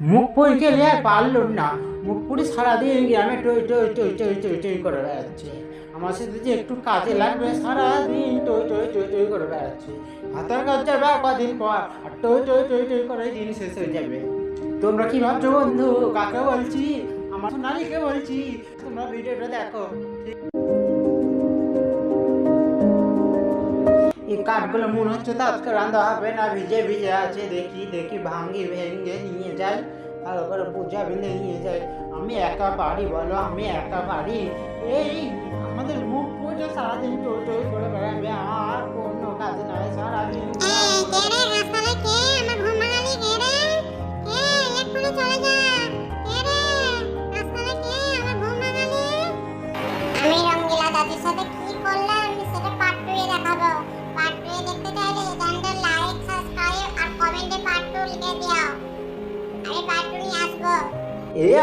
মুখ পরীকে আর পারল না। মুখ পুরি সারাদিন গ্রামে টই টই টই টই টই টই করে বেড়াচ্ছে। আমার সাথে যে একটু কাজে লাগবে সারাদিন টই টই টই টই করে বেড়াচ্ছে। হাতের কাজ যাবে কদিন পর আর টই টই টই টই করে দিন শেষ হয়ে যাবে। তোমরা কি ভাবছ বন্ধু? কাকে বলছি? আমার নারীকে বলছি। তোমরা ভিডিওটা দেখো। এই কাঠগুলো মনে হচ্ছে তো আজকে রান্না হবে না, ভিজে ভিজে আছে, দেখি দেখি, ভাঙ্গি ভেঙে নিয়ে যাই, ভালো করে বোঝা বেঁধে নিয়ে যাই। আমি একা পারি বলো, আমি একা পারি? এই আমাদের মুখ পুজো সারাদিন টই টই করে বেড়াবে, আর কোনো কাজ নাই, সারাদিন আমি রঙ্গিলা দাদির সাথে কি করলাম? 이거. 예.